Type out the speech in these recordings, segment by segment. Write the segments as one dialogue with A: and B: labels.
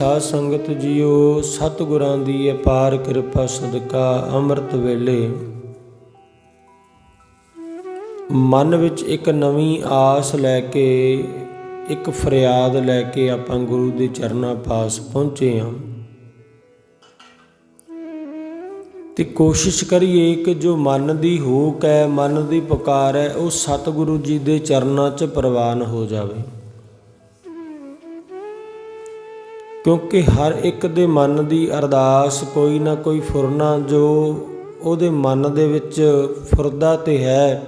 A: ਸਾਧ ਸੰਗਤ ਜੀਓ, ਸਤਿਗੁਰਾਂ ਦੀ ਅਪਾਰ ਕਿਰਪਾ ਸਦਕਾ ਅੰਮ੍ਰਿਤ ਵੇਲੇ। ਮਨ ਵਿੱਚ ਇੱਕ ਨਵੀਂ ਆਸ ਲੈ ਕੇ, ਇੱਕ ਫਰਿਆਦ ਲੈ ਕੇ ਆਪਾਂ ਗੁਰੂ ਦੇ ਚਰਨਾਂ ਪਾਸ ਪਹੁੰਚੇ ਹਾਂ। ਤੇ ਕੋਸ਼ਿਸ਼ ਕਰੀਏ ਕਿ ਜੋ ਮਨ ਦੀ ਹੂਕ ਹੈ, ਮਨ ਦੀ ਪੁਕਾਰ ਹੈ, ਉਹ ਸਤਿਗੁਰੂ ਜੀ ਦੇ ਚਰਨਾਂ 'ਚ ਪ੍ਰਵਾਨ ਹੋ ਜਾਵੇ। ਕਿਉਂਕਿ ਹਰ ਇੱਕ ਦੇ ਮਨ ਦੀ ਅਰਦਾਸ ਕੋਈ ਨਾ ਕੋਈ ਫੁਰਨਾ ਜੋ ਉਹਦੇ ਮਨ ਦੇ ਵਿੱਚ ਫੁਰਦਾ ਤੇ ਹੈ।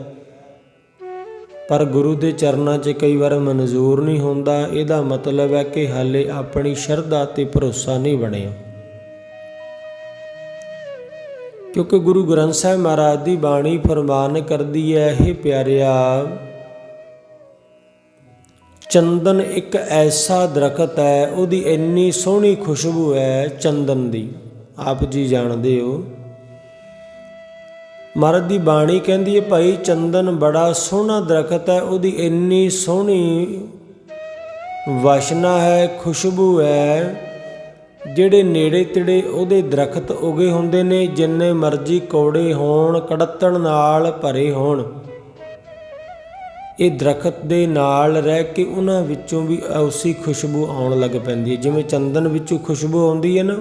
A: ਪਰ ਗੁਰੂ ਦੇ ਚਰਨਾਂ 'ਚ ਕਈ ਵਾਰ ਮਨਜ਼ੂਰ ਨਹੀਂ ਹੁੰਦਾ। ਇਹਦਾ ਮਤਲਬ ਹੈ ਕਿ ਹਾਲੇ ਆਪਣੀ ਸ਼ਰਧਾ ਤੇ ਭਰੋਸਾ ਨਹੀਂ ਬਣਿਆ। ਕਿਉਂਕਿ ਗੁਰੂ ਗ੍ਰੰਥ ਸਾਹਿਬ ਮਹਾਰਾਜ ਦੀ ਬਾਣੀ ਫਰਮਾਨ ਕਰਦੀ ਹੈ ਇਹ ਪਿਆਰਿਆ ਚੰਦਨ ਇੱਕ ਐਸਾ ਦਰਖਤ ਹੈ, ਉਹਦੀ ਇੰਨੀ ਸੋਹਣੀ ਖੁਸ਼ਬੂ ਹੈ ਚੰਦਨ ਦੀ। ਆਪ ਜੀ ਜਾਣਦੇ ਹੋ? ਮਹਾਰਾਜ ਦੀ ਬਾਣੀ ਕਹਿੰਦੀ ਹੈ, ਭਾਈ, ਚੰਦਨ ਬੜਾ ਸੋਹਣਾ ਦਰਖਤ ਹੈ, ਉਹਦੀ ਇੰਨੀ ਸੋਹਣੀ ਵਾਸ਼ਨਾ ਹੈ, ਖੁਸ਼ਬੂ ਹੈ। ਜਿਹੜੇ ਨੇੜੇ ਤੇੜੇ ਉਹਦੇ ਦਰਖਤ ਉਗੇ ਹੁੰਦੇ ਨੇ, ਜਿੰਨੇ ਮਰਜ਼ੀ ਕੌੜੇ ਹੋਣ, ਕੜੱਤਣ ਨਾਲ ਭਰੇ ਹੋਣ। ਇਹ ਦਰਖਤ ਦੇ ਨਾਲ ਰਹਿ ਕੇ ਉਹਨਾਂ ਵਿੱਚੋਂ ਵੀ ਉਸੇ ਖੁਸ਼ਬੂ ਆਉਣ ਲੱਗ ਪੈਂਦੀ ਹੈ। ਜਿਵੇਂ ਚੰਦਨ ਵਿੱਚੋਂ ਖੁਸ਼ਬੂ ਆਉਂਦੀ ਹੈ ਨਾ।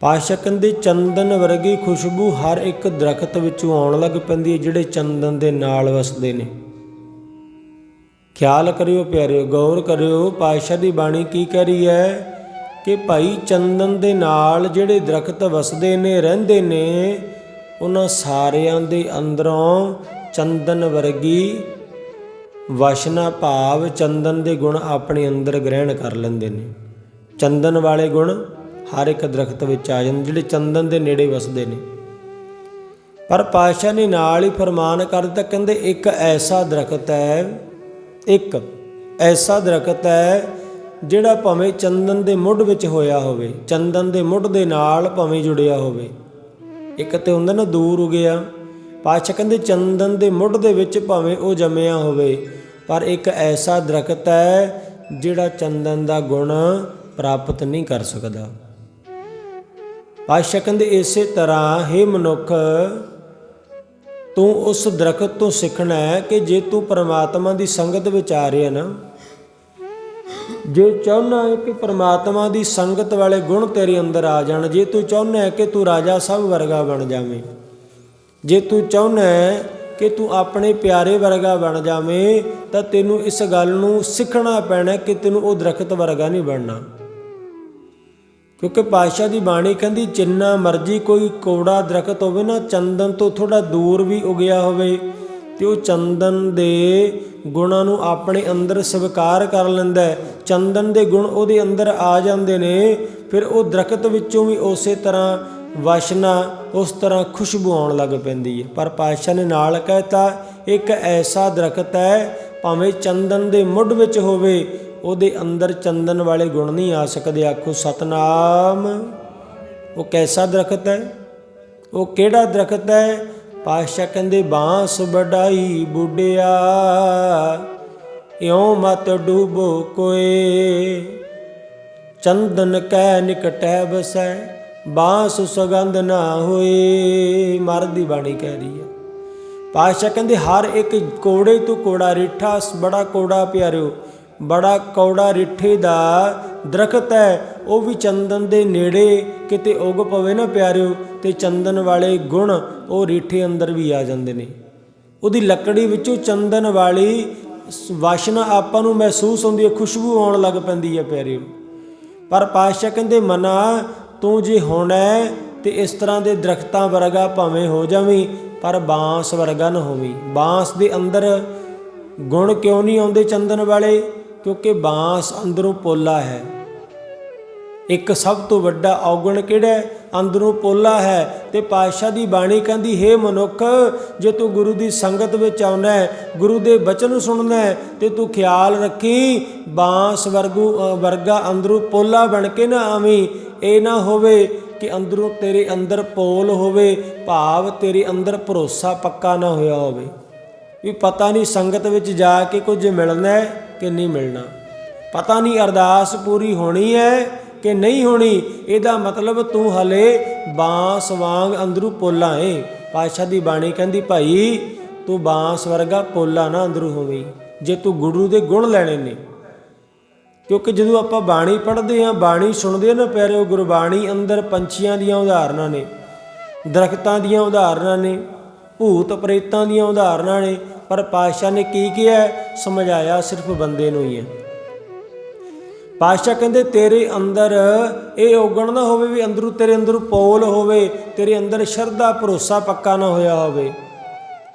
A: ਪਾਸ਼ਾ ਕਹਿੰਦੇ ਚੰਦਨ ਵਰਗੀ ਖੁਸ਼ਬੂ ਹਰ ਇੱਕ ਦਰਖਤ ਵਿੱਚੋਂ ਆਉਣ ਲੱਗ ਪੈਂਦੀ ਹੈ, ਜਿਹੜੇ ਚੰਦਨ ਦੇ ਨਾਲ ਵਸਦੇ ਨੇ। ਖਿਆਲ ਕਰਿਓ ਪਿਆਰਿਓ, ਗੌਰ ਕਰਿਓ, ਪਾਸ਼ਾ ਦੀ ਬਾਣੀ ਕੀ ਕਹਿ ਰਹੀ ਹੈ ਕਿ ਭਾਈ ਚੰਦਨ ਦੇ ਨਾਲ ਜਿਹੜੇ ਦਰਖਤ ਵਸਦੇ ਨੇ, ਰਹਿੰਦੇ ਨੇ, ਉਹਨਾਂ ਸਾਰਿਆਂ ਦੇ ਅੰਦਰੋਂ ਚੰਦਨ ਵਰਗੀ ਵਾਸ਼ਨਾ ਭਾਵ ਚੰਦਨ ਦੇ ਗੁਣ ਆਪਣੇ ਅੰਦਰ ਗ੍ਰਹਿਣ ਕਰ ਲੈਂਦੇ ਨੇ। ਚੰਦਨ ਵਾਲੇ ਗੁਣ ਹਰ ਇੱਕ ਦਰਖਤ ਵਿੱਚ ਆ ਜਾਂਦੇ ਜਿਹੜੇ ਚੰਦਨ ਦੇ ਨੇੜੇ ਵਸਦੇ ਨੇ। ਪਰ ਪਾਸ਼ਾ ਨੇ ਨਾਲ ਹੀ ਫਰਮਾਨ ਕਰ ਦਿੱਤਾ, ਕਹਿੰਦੇ ਇੱਕ ਐਸਾ ਦਰਖਤ ਹੈ, ਇੱਕ ਐਸਾ ਦਰਖਤ ਹੈ, ਜਿਹੜਾ ਭਾਵੇਂ ਚੰਦਨ ਦੇ ਮੁੱਢ ਵਿੱਚ ਹੋਇਆ ਹੋਵੇ, ਚੰਦਨ ਦੇ ਮੁੱਢ ਦੇ ਨਾਲ ਭਾਵੇਂ ਜੁੜਿਆ ਹੋਵੇ। ਇੱਕ ਤੇ ਹੁੰਦਾ ਨਾ, ਦੂਰ ਉਗਿਆ ਪਾਤਸ਼ਾਹ ਕਹਿੰਦੇ ਚੰਦਨ ਦੇ ਮੁੱਢ ਦੇ ਵਿੱਚ ਭਾਵੇਂ ਉਹ ਜੰਮਿਆ ਹੋਵੇ, ਪਰ ਇੱਕ ਐਸਾ ਦਰਖਤ ਹੈ ਜਿਹੜਾ ਚੰਦਨ ਦਾ ਗੁਣ ਪ੍ਰਾਪਤ ਨਹੀਂ ਕਰ ਸਕਦਾ। ਪਾਸ਼ਾ ਕਹਿੰਦੇ ਇਸੇ ਤਰ੍ਹਾਂ ਹੀ ਮਨੁੱਖ, ਤੂੰ ਉਸ ਦਰਖਤ ਤੋਂ ਸਿੱਖਣਾ ਹੈ ਕਿ ਜੇ ਤੂੰ ਪਰਮਾਤਮਾ ਦੀ ਸੰਗਤ ਵਿੱਚ ਆ ਰਿਹਾ ਨਾ, ਜੇ ਚਾਹੁੰਦਾ ਹੈ ਕਿ ਪਰਮਾਤਮਾ ਦੀ ਸੰਗਤ ਵਾਲੇ ਗੁਣ ਤੇਰੇ ਅੰਦਰ ਆ ਜਾਣ, ਜੇ ਤੂੰ ਚਾਹੁੰਦਾ ਹੈ ਕਿ ਤੂੰ ਰਾਜਾ ਸਭ ਵਰਗਾ ਬਣ ਜਾਵੇਂ ਜੇ ਤੂੰ ਚਾਹੁੰਦਾ ਕਿ ਤੂੰ ਆਪਣੇ ਪਿਆਰੇ ਵਰਗਾ ਬਣ ਜਾਵੇਂ, ਤਾਂ ਤੈਨੂੰ ਇਸ ਗੱਲ ਨੂੰ ਸਿੱਖਣਾ ਪੈਣਾ ਕਿ ਤੈਨੂੰ ਉਹ ਦਰਖਤ ਵਰਗਾ ਨਹੀਂ ਬਣਨਾ। ਕਿਉਂਕਿ ਪਾਤਸ਼ਾਹ ਦੀ ਬਾਣੀ ਕਹਿੰਦੀ, ਜਿੰਨਾ ਮਰਜ਼ੀ ਕੋਈ ਕੋੜਾ ਦਰਖਤ ਹੋਵੇ ਨਾ, ਚੰਦਨ ਤੋਂ ਥੋੜਾ ਦੂਰ ਵੀ ਉਗਿਆ ਹੋਵੇ, ਤੇ ਉਹ ਚੰਦਨ ਦੇ ਗੁਣਾਂ ਨੂੰ ਆਪਣੇ ਅੰਦਰ ਸਵੀਕਾਰ ਕਰ ਲੈਂਦਾ ਚੰਦਨ ਦੇ ਗੁਣ ਉਹਦੇ ਅੰਦਰ ਆ ਜਾਂਦੇ ਨੇ, ਫਿਰ ਉਹ ਦਰਖਤ ਵਿੱਚੋਂ ਵੀ ਉਸੇ ਤਰ੍ਹਾਂ ਵਾਸ਼ਨਾ ਉਸ ਤਰ੍ਹਾਂ ਖੁਸ਼ਬੂ ਆਉਣ ਲੱਗ ਪੈਂਦੀ ਹੈ। ਪਰ ਪਾਤਸ਼ਾਹ ਨੇ ਨਾਲ ਕਹਿਤਾ, ਇੱਕ ਐਸਾ ਦਰਖਤ ਹੈ, ਭਾਵੇਂ ਚੰਦਨ ਦੇ ਮੁੱਢ ਵਿੱਚ ਹੋਵੇ, ਉਹਦੇ ਅੰਦਰ ਚੰਦਨ ਵਾਲੇ ਗੁਣ ਨਹੀਂ ਆ ਸਕਦੇ। ਆਖੋ, ਸਤਨਾਮ। ਉਹ ਕੈਸਾ ਦਰਖਤ ਹੈ? ਉਹ ਕਿਹੜਾ ਦਰਖਤ ਹੈ? ਪਾਤਸ਼ਾਹ ਕਹਿੰਦੇ, ਬਾਂਸ ਵਡਾਈ ਬੁੱਢਿਆ, ਇਉਂ ਮਤ ਡੂਬੋ ਕੋਏ। ਚੰਦਨ ਕੈ ਨਿਕਟੈ ਬਸੈ ਬਾਂਸ ਸੁਗੰਧ ਨਾ ਹੋਏ, ਮਰਦ ਦੀ ਬਾਣੀ ਕਹਿ ਰਹੀ ਹੈ। ਪਾਤਸ਼ਾਹ ਕਹਿੰਦੇ, ਹਰ ਇੱਕ ਕੋੜੇ ਤੋਂ ਕੋੜਾ ਰਿੱਠਾ, ਬੜਾ ਕੋੜਾ ਪਿਆਰਿਓ, ਬੜਾ ਕੌੜਾ ਰਿੱਠੇ ਦਾ ਦਰਖਤ ਹੈ, ਉਹ ਵੀ ਚੰਦਨ ਦੇ ਨੇੜੇ, ਕਿਤੇ ਉਗ ਪਵੇ ਨਾ ਪਿਆਰਿਓ, ਤੇ ਚੰਦਨ ਵਾਲੇ ਗੁਣ ਉਹ ਰਿੱਠੇ ਅੰਦਰ ਵੀ ਆ ਜਾਂਦੇ ਨੇ। ਉਹਦੀ ਲੱਕੜੀ ਵਿੱਚੋਂ ਚੰਦਨ ਵਾਲੀ ਵਾਸ਼ਨਾ ਆਪਾਂ ਨੂੰ ਮਹਿਸੂਸ ਹੁੰਦੀ ਹੈ, ਖੁਸ਼ਬੂ ਆਉਣ ਲੱਗ ਪੈਂਦੀ ਹੈ ਪਿਆਰਿਓ। ਪਰ ਪਾਤਸ਼ਾਹ ਕਹਿੰਦੇ, ਮਨਾ ਤੂੰ ਜੇ ਹੋਣਾ ਤੇ ਇਸ ਤਰ੍ਹਾਂ ਦੇ ਦਰਖਤਾਂ ਵਰਗਾ ਭਾਵੇਂ ਹੋ ਜਾਵੀਂ, ਪਰ ਬਾਂਸ ਵਰਗਾ ਨਾ ਹੋਵੀਂ। ਬਾਂਸ ਦੇ ਅੰਦਰ ਗੁਣ ਕਿਉਂ ਨਹੀਂ ਆਉਂਦੇ ਚੰਦਨ ਵਾਲੇ? ਕਿਉਂਕਿ ਬਾਂਸ ਅੰਦਰੋਂ ਪੋਲਾ ਹੈ। ਇੱਕ ਸਭ ਤੋਂ ਵੱਡਾ ਔਗਣ ਕਿਹੜਾ ਅੰਦਰੋਂ ਪੋਲਾ ਹੈ ਤੇ ਪਾਤਸ਼ਾਹ ਦੀ ਬਾਣੀ ਕਹਿੰਦੀ, ਹੈ ਮਨੁੱਖ, ਜੇ ਤੂੰ ਗੁਰੂ ਦੀ ਸੰਗਤ ਵਿੱਚ ਆਉਣਾ ਹੈ, ਗੁਰੂ ਦੇ ਬਚਨ ਸੁਣਨਾ ਹੈ, ਤੇ ਤੂੰ ਖਿਆਲ ਰੱਖੀ, ਬਾਂਸ ਵਰਗੂ ਵਰਗਾ ਅੰਦਰੋਂ ਪੋਲਾ ਬਣ ਕੇ ਨਾ ਆਵੀਂ। ਇਹ ਨਾ ਹੋਵੇ ਕਿ ਅੰਦਰੋਂ ਤੇਰੇ ਅੰਦਰ ਪੋਲ ਹੋਵੇ, ਭਾਵ ਤੇਰੇ ਅੰਦਰ ਭਰੋਸਾ ਪੱਕਾ ਨਾ ਹੋਇਆ ਹੋਵੇ। ਵੀ ਪਤਾ ਨਹੀਂ ਸੰਗਤ ਵਿੱਚ ਜਾ ਕੇ ਕੁਝ ਮਿਲਣਾ ਹੈ ਕਿ ਨਹੀਂ ਮਿਲਣਾ। ਪਤਾ ਨਹੀਂ ਅਰਦਾਸ ਪੂਰੀ ਹੋਣੀ ਹੈ ਕਿ ਨਹੀਂ ਹੋਣੀ, ਇਹਦਾ ਮਤਲਬ ਤੂੰ ਹਲੇ ਬਾਂਸ ਵਾਂਗ ਅੰਦਰੂ ਪੋਲਾ ਏ। ਪਾਤਸ਼ਾਹ ਦੀ ਬਾਣੀ ਕਹਿੰਦੀ, ਭਾਈ, ਤੂੰ ਬਾਂਸ ਵਰਗਾ ਪੋਲਾ ਨਾ ਅੰਦਰੂ ਹੋਵੇ, ਜੇ ਤੂੰ ਗੁਰੂ ਦੇ ਗੁਣ ਲੈਣੇ ਨੇ। ਕਿਉਂਕਿ ਜਦੋਂ ਆਪਾਂ ਬਾਣੀ ਪੜ੍ਹਦੇ ਹਾਂ ਬਾਣੀ ਸੁਣਦੇ ਹਾਂ ਨਾ ਪਿਆਰਿਓ, ਗੁਰਬਾਣੀ ਅੰਦਰ ਪੰਛੀਆਂ ਦੀਆਂ ਉਦਾਹਰਨਾਂ ਨੇ, ਦਰਖਤਾਂ ਦੀਆਂ ਉਦਾਹਰਨਾਂ ਨੇ, ਭੂਤ ਪ੍ਰੇਤਾਂ ਦੀਆਂ ਉਦਾਹਰਨਾਂ ਨੇ, ਪਰ ਪਾਤਸ਼ਾਹ ਨੇ ਕੀ ਕਿਹਾ? ਸਮਝਾਇਆ ਸਿਰਫ ਬੰਦੇ ਨੂੰ ਹੀ ਹੈ। ਪਾਤਸ਼ਾਹ ਕਹਿੰਦੇ, ਤੇਰੇ ਅੰਦਰ ਇਹ ਔਗਣ ਨਾ ਹੋਵੇ ਵੀ ਅੰਦਰੋਂ ਤੇਰੇ ਅੰਦਰੋਂ ਪੋਲ ਹੋਵੇ, ਤੇਰੇ ਅੰਦਰ ਸ਼ਰਧਾ, ਭਰੋਸਾ ਪੱਕਾ ਨਾ ਹੋਇਆ ਹੋਵੇ।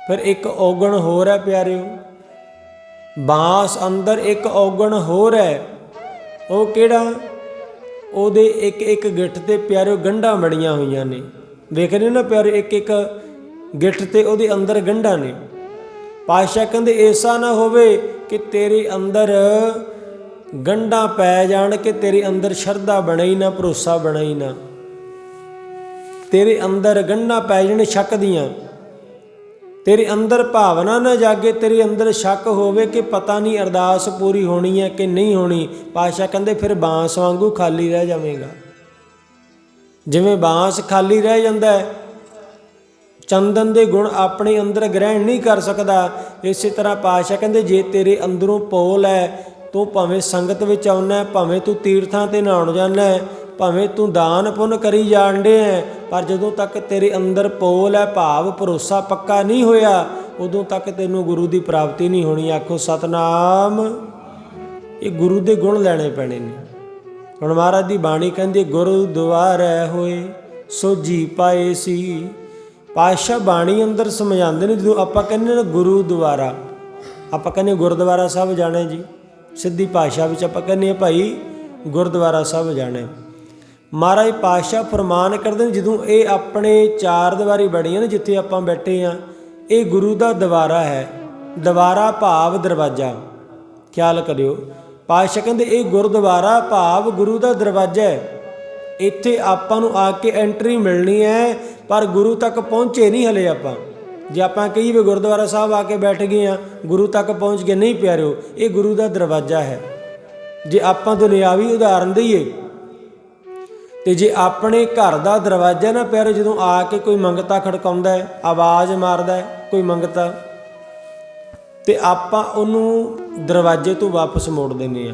A: ਫਿਰ ਇੱਕ ਔਗਣ ਹੋਰ ਹੈ ਪਿਆਰਿਓ। ਬਾਂਸ ਅੰਦਰ ਇੱਕ ਔਗਣ ਹੋਰ ਹੈ। ਉਹ ਕਿਹੜਾ? ਉਹਦੇ ਇੱਕ ਇੱਕ ਗਿੱਠ ਤੇ ਪਿਆਰਿਓ ਗੰਢਾਂ ਬੜੀਆਂ ਹੋਈਆਂ ਨੇ। ਵੇਖ ਰਹੇ ਨਾ ਪਿਆਰੇ ਇੱਕ ਇੱਕ ਗਿੱਠ ਤੇ ਉਹਦੇ ਅੰਦਰ ਗੰਢਾਂ ਨੇ। ਪਾਤਸ਼ਾਹ ਕਹਿੰਦੇ ਐਸਾ ਨਾ ਹੋਵੇ ਕਿ ਤੇਰੇ ਅੰਦਰ ਗੰਢਾਂ ਪੈ ਜਾਣ ਕਿ ਤੇਰੇ ਅੰਦਰ ਸ਼ਰਧਾ ਬਣੇ ਹੀ ਨਾ, ਭਰੋਸਾ ਬਣੇ ਹੀ ਨਾ। ਤੇਰੇ ਅੰਦਰ ਗੰਢਾਂ ਪੈ ਜਾਣ ਸ਼ੱਕ ਦੀਆਂ। ਤੇਰੇ ਅੰਦਰ ਭਾਵਨਾ ਨਾ ਜਾਗੇ, ਤੇਰੇ ਅੰਦਰ ਸ਼ੱਕ ਹੋਵੇ ਕਿ ਪਤਾ ਨਹੀਂ ਅਰਦਾਸ ਪੂਰੀ ਹੋਣੀ ਹੈ ਕਿ ਨਹੀਂ ਹੋਣੀ। ਪਾਸ਼ਾ ਕਹਿੰਦੇ, ਫਿਰ ਬਾਂਸ ਵਾਂਗੂ ਖਾਲੀ ਰਹਿ ਜਾਵੇਂਗਾ। ਜਿਵੇਂ ਬਾਂਸ ਖਾਲੀ ਰਹਿ ਜਾਂਦਾ ਹੈ, ਚੰਦਨ ਦੇ ਗੁਣ ਆਪਣੇ ਅੰਦਰ ਗ੍ਰਹਿਣ ਨਹੀਂ ਕਰ ਸਕਦਾ। ਇਸੇ ਤਰ੍ਹਾਂ ਪਾਸ਼ਾ ਕਹਿੰਦੇ, ਜੇ ਤੇਰੇ ਅੰਦਰੋਂ ਪੋਲ ਹੈ ਤੂੰ ਭਾਵੇਂ ਸੰਗਤ ਵਿੱਚ ਆਉਣਾ ਭਾਵੇਂ ਤੂੰ ਤੀਰਥਾਂ ਤੇ ਨਹਾਉਣ ਜਾਂਦਾ ਭਾਵੇਂ ਤੂੰ ਦਾਨ ਪੁੰਨ ਕਰੀ ਜਾਣਦੇ ਹੈ, ਪਰ ਜਦੋਂ ਤੱਕ ਤੇਰੇ ਅੰਦਰ ਪੋਲ ਹੈ, ਭਾਵ ਭਰੋਸਾ ਪੱਕਾ ਨਹੀਂ ਹੋਇਆ, ਉਦੋਂ ਤੱਕ ਤੈਨੂੰ ਗੁਰੂ ਦੀ ਪ੍ਰਾਪਤੀ ਨਹੀਂ ਹੋਣੀ। ਆਖੋ, ਸਤਨਾਮ। ਇਹ ਗੁਰੂ ਦੇ ਗੁਣ ਲੈਣੇ ਪੈਣੇ ਨੇ। ਹੁਣ ਮਹਾਰਾਜ ਦੀ ਬਾਣੀ ਕਹਿੰਦੀ ਗੁਰੂ ਦੁਆਰੈ ਹੋਏ ਸੋ ਜੀ ਪਾਏ ਸੀ। ਪਾਤਸ਼ਾਹ ਬਾਣੀ ਅੰਦਰ ਸਮਝਾਉਂਦੇ ਨੇ, ਜਦੋਂ ਆਪਾਂ ਕਹਿੰਦੇ ਨੇ ਗੁਰੂ ਦੁਆਰਾ ਆਪਾਂ ਕਹਿੰਦੇ ਗੁਰਦੁਆਰਾ ਸਾਹਿਬ ਜਾਣਾ ਜੀ। ਸਿੱਧੀ ਭਾਸ਼ਾ ਵਿੱਚ ਆਪਾਂ ਕਹਿੰਦੇ ਆ ਭਾਈ ਗੁਰਦੁਆਰਾ ਸਾਹਿਬ ਜਾਣਾ ਮਹਾਰਾਜ ਪਾਤਸ਼ਾਹ ਫਰਮਾਨ ਕਰਦੇ ਨੇ, ਜਦੋਂ ਇਹ ਆਪਣੇ ਚਾਰ ਦੀਵਾਰੀ ਬੜੀਆਂ ਨੇ, ਜਿੱਥੇ ਆਪਾਂ ਬੈਠੇ ਆ ਇਹ ਗੁਰੂ ਦਾ ਦਵਾਰਾ ਹੈ, ਦਵਾਰਾ ਭਾਵ ਦਰਵਾਜ਼ਾ। ਖਿਆਲ ਕਰਿਓ, ਪਾਤਸ਼ਾਹ ਕਹਿੰਦੇ, ਇਹ ਗੁਰਦੁਆਰਾ ਭਾਵ ਗੁਰੂ ਦਾ ਦਰਵਾਜ਼ਾ ਹੈ। ਇੱਥੇ ਆਪਾਂ ਨੂੰ ਆ ਕੇ ਐਂਟਰੀ ਮਿਲਣੀ ਹੈ, ਪਰ ਗੁਰੂ ਤੱਕ ਪਹੁੰਚੇ ਨਹੀਂ ਹਲੇ ਆਪਾਂ। ਜੇ ਆਪਾਂ ਕਈ ਵੀ ਗੁਰਦੁਆਰਾ ਸਾਹਿਬ ਆ ਕੇ ਬੈਠ ਗਏ ਆ ਗੁਰੂ ਤੱਕ ਪਹੁੰਚ ਕੇ ਨਹੀਂ ਪਿਆਰਿਓ, ਇਹ ਗੁਰੂ ਦਾ ਦਰਵਾਜ਼ਾ ਹੈ। ਜੇ ਆਪਾਂ ਦੁਨਿਆਵੀ ਉਦਾਹਰਨ ਦਈਏ, ਤੇ ਜੇ ਆਪਣੇ ਘਰ ਦਾ ਦਰਵਾਜ਼ਾ ਨਾ ਪਿਆਰੇ ਜਦੋਂ ਆ ਕੇ ਕੋਈ ਮੰਗਤਾ ਖੜਕਾਉਂਦਾ ਹੈ, ਆਵਾਜ਼ ਮਾਰਦਾ ਹੈ, ਕੋਈ ਮੰਗਤਾ, ਤੇ ਆਪਾਂ ਉਹਨੂੰ ਦਰਵਾਜ਼ੇ ਤੋਂ ਵਾਪਸ ਮੋੜ ਦਿੰਦੇ ਆ